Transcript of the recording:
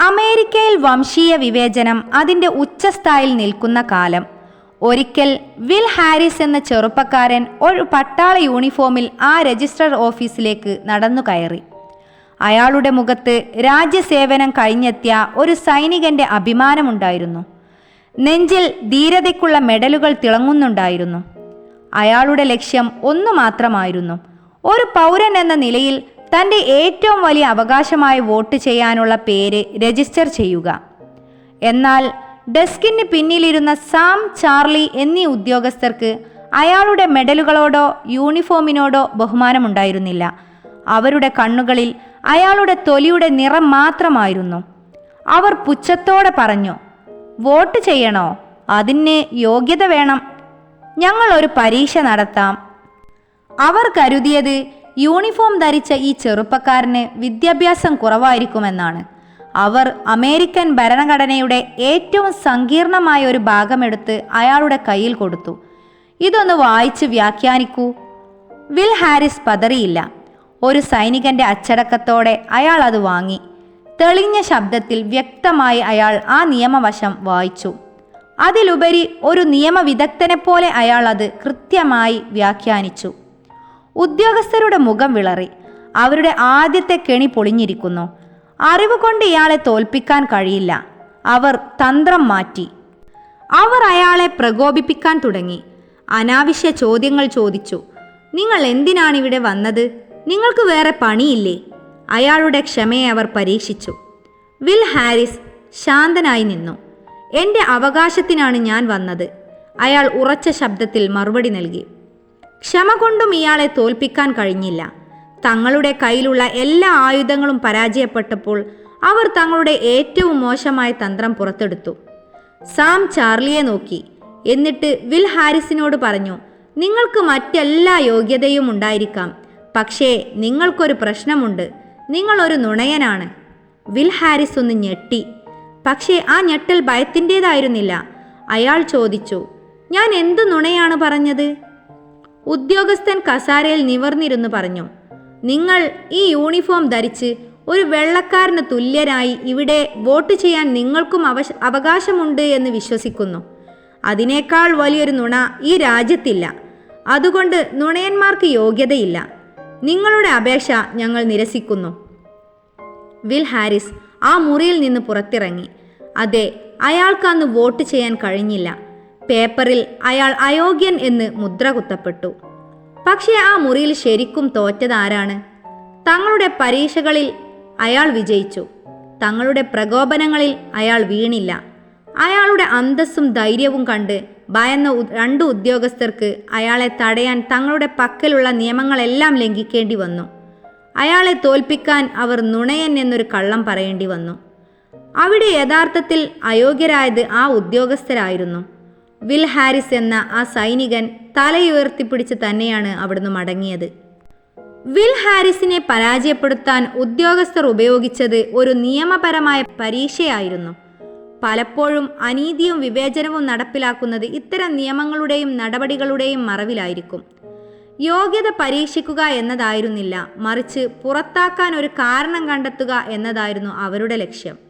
അമേരിക്കയിൽ വംശീയ വിവേചനം അതിന്റെ ഉച്ചസ്ഥായിൽ നിൽക്കുന്ന കാലം. ഒരിക്കൽ വിൽ ഹാരിസ് എന്ന ചെറുപ്പക്കാരൻ ഒരു പട്ടാള യൂണിഫോമിൽ ആ രജിസ്റ്റർ ഓഫീസിലേക്ക് നടന്നു കയറി. അയാളുടെ മുഖത്ത് രാജ്യസേവനം കഴിഞ്ഞെത്തിയ ഒരു സൈനികന്റെ അഭിമാനമുണ്ടായിരുന്നു. നെഞ്ചിൽ ധീരതയ്ക്കുള്ള മെഡലുകൾ തിളങ്ങുന്നുണ്ടായിരുന്നു. അയാളുടെ ലക്ഷ്യം ഒന്നു മാത്രമായിരുന്നു. ഒരു പൗരൻ എന്ന നിലയിൽ തന്റെ ഏറ്റവും വലിയ അവകാശമായി വോട്ട് ചെയ്യാനുള്ള പേര് രജിസ്റ്റർ ചെയ്യുക. എന്നാൽ ഡെസ്കിന് പിന്നിലിരുന്ന സാം ചാർലി എന്നീ ഉദ്യോഗസ്ഥർക്ക് അയാളുടെ മെഡലുകളോടോ യൂണിഫോമിനോടോ ബഹുമാനമുണ്ടായിരുന്നില്ല. അവരുടെ കണ്ണുകളിൽ അയാളുടെ തൊലിയുടെ നിറം മാത്രമായിരുന്നു. അവർ പുച്ഛത്തോടെ പറഞ്ഞു വോട്ട് ചെയ്യണോ? അതിന് യോഗ്യത വേണം. ഞങ്ങൾ ഒരു പരീക്ഷ നടത്താം. അവർ കരുതിയത് യൂണിഫോം ധരിച്ച ഈ ചെറുപ്പക്കാരന് വിദ്യാഭ്യാസം കുറവായിരിക്കുമെന്നാണ്. അവർ അമേരിക്കൻ ഭരണഘടനയുടെ ഏറ്റവും സങ്കീർണമായ ഒരു ഭാഗമെടുത്ത് അയാളുടെ കയ്യിൽ കൊടുത്തു. ഇതൊന്ന് വായിച്ച് വ്യാഖ്യാനിക്കൂ. വിൽ ഹാരിസ് പതറിയില്ല. ഒരു സൈനികന്റെ അച്ചടക്കത്തോടെ അയാൾ അത് വാങ്ങി. തെളിഞ്ഞ ശബ്ദത്തിൽ വ്യക്തമായി അയാൾ ആ നിയമവശം വായിച്ചു. അതിലുപരി ഒരു നിയമവിദഗ്ധനെപ്പോലെ അയാൾ അത് കൃത്യമായി വ്യാഖ്യാനിച്ചു. ഉദ്യോഗസ്ഥരുടെ മുഖം വിളറി. അവരുടെ ആദ്യത്തെ കെണി പൊളിഞ്ഞിരിക്കുന്നു. അറിവ് കൊണ്ട് ഇയാളെ തോൽപ്പിക്കാൻ കഴിയില്ല. അവർ തന്ത്രം മാറ്റി. അവർ അയാളെ പ്രകോപിപ്പിക്കാൻ തുടങ്ങി. അനാവശ്യ ചോദ്യങ്ങൾ ചോദിച്ചു. നിങ്ങൾ എന്തിനാണ് ഇവിടെ വന്നത്? നിങ്ങൾക്ക് വേറെ പണിയില്ലേ അയാളുടെ ക്ഷമയെ അവർ പരീക്ഷിച്ചു. വിൽ ഹാരിസ് ശാന്തനായി നിന്നു. എന്റെ അവകാശത്തിനാണ് ഞാൻ വന്നത് അയാൾ ഉറച്ച ശബ്ദത്തിൽ മറുപടി നൽകി. ക്ഷമ കൊണ്ടും ഇയാളെ തോൽപ്പിക്കാൻ കഴിഞ്ഞില്ല. തങ്ങളുടെ കയ്യിലുള്ള എല്ലാ ആയുധങ്ങളും പരാജയപ്പെട്ടപ്പോൾ അവർ തങ്ങളുടെ ഏറ്റവും മോശമായ തന്ത്രം പുറത്തെടുത്തു. സാം ചാർലിയെ നോക്കി. എന്നിട്ട് വിൽ ഹാരിസിനോട് പറഞ്ഞു നിങ്ങൾക്ക് മറ്റെല്ലാ യോഗ്യതയും ഉണ്ടായിരിക്കാം. പക്ഷേ നിങ്ങൾക്കൊരു പ്രശ്നമുണ്ട്. നിങ്ങളൊരു നുണയനാണ്. വിൽ ഹാരിസ് ഒന്ന് ഞെട്ടി. പക്ഷേ ആ ഞെട്ടൽ ഭയത്തിന്റെതായിരുന്നില്ല. അയാൾ ചോദിച്ചു ഞാൻ എന്ത് നുണയാണ് പറഞ്ഞത്? ഉദ്യോഗസ്ഥൻ കസാരയിൽ നിവർന്നിരുന്നു പറഞ്ഞു നിങ്ങൾ ഈ യൂണിഫോം ധരിച്ച് ഒരു വെള്ളക്കാരന് തുല്യരായി ഇവിടെ വോട്ട് ചെയ്യാൻ നിങ്ങൾക്കും അവശ അവകാശമുണ്ട് എന്ന് വിശ്വസിക്കുന്നു. അതിനേക്കാൾ വലിയൊരു നുണ ഈ രാജ്യത്തില്ല. അതുകൊണ്ട് നുണയന്മാർക്ക് യോഗ്യതയില്ല. നിങ്ങളുടെ അപേക്ഷ ഞങ്ങൾ നിരസിക്കുന്നു. വിൽ ഹാരിസ് ആ മുറിയിൽ നിന്ന് പുറത്തിറങ്ങി. അതെ അയാൾക്ക് അന്ന് വോട്ട് ചെയ്യാൻ കഴിഞ്ഞില്ല. പേപ്പറിൽ അയാൾ അയോഗ്യൻ എന്ന് മുദ്ര കുത്തപ്പെട്ടു. പക്ഷേ ആ മുറിയിൽ ശരിക്കും തോറ്റതാരാണ്? തങ്ങളുടെ പരീക്ഷകളിൽ അയാൾ വിജയിച്ചു. തങ്ങളുടെ പ്രകോപനങ്ങളിൽ അയാൾ വീണില്ല. അയാളുടെ അന്തസ്സും ധൈര്യവും കണ്ട് ഭയന്ന രണ്ടു ഉദ്യോഗസ്ഥർക്ക് അയാളെ തടയാൻ തങ്ങളുടെ പക്കലുള്ള നിയമങ്ങളെല്ലാം ലംഘിക്കേണ്ടി വന്നു. അയാളെ തോൽപ്പിക്കാൻ അവർ നുണയൻ എന്നൊരു കള്ളം പറയേണ്ടി വന്നു. അവിടെ യഥാർത്ഥത്തിൽ അയോഗ്യരായത് ആ ഉദ്യോഗസ്ഥരായിരുന്നു. വിൽ ഹാരിസ് എന്ന ആ സൈനികൻ തലയുയർത്തിപ്പിടിച്ച് തന്നെയാണ് അവിടുന്ന് മടങ്ങിയത്. വിൽ ഹാരിസിനെ പരാജയപ്പെടുത്താൻ ഉദ്യോഗസ്ഥർ ഉപയോഗിച്ചത് ഒരു നിയമപരമായ പരീക്ഷയായിരുന്നു. പലപ്പോഴും അനീതിയും വിവേചനവും നടപ്പിലാക്കുന്നത് ഇത്തരം നിയമങ്ങളുടെയും നടപടികളുടെയും മറവിലായിരിക്കും. യോഗ്യത പരീക്ഷിക്കുക എന്നതായിരുന്നില്ല മറിച്ച് പുറത്താക്കാൻ ഒരു കാരണം കണ്ടെത്തുക എന്നതായിരുന്നു അവരുടെ ലക്ഷ്യം.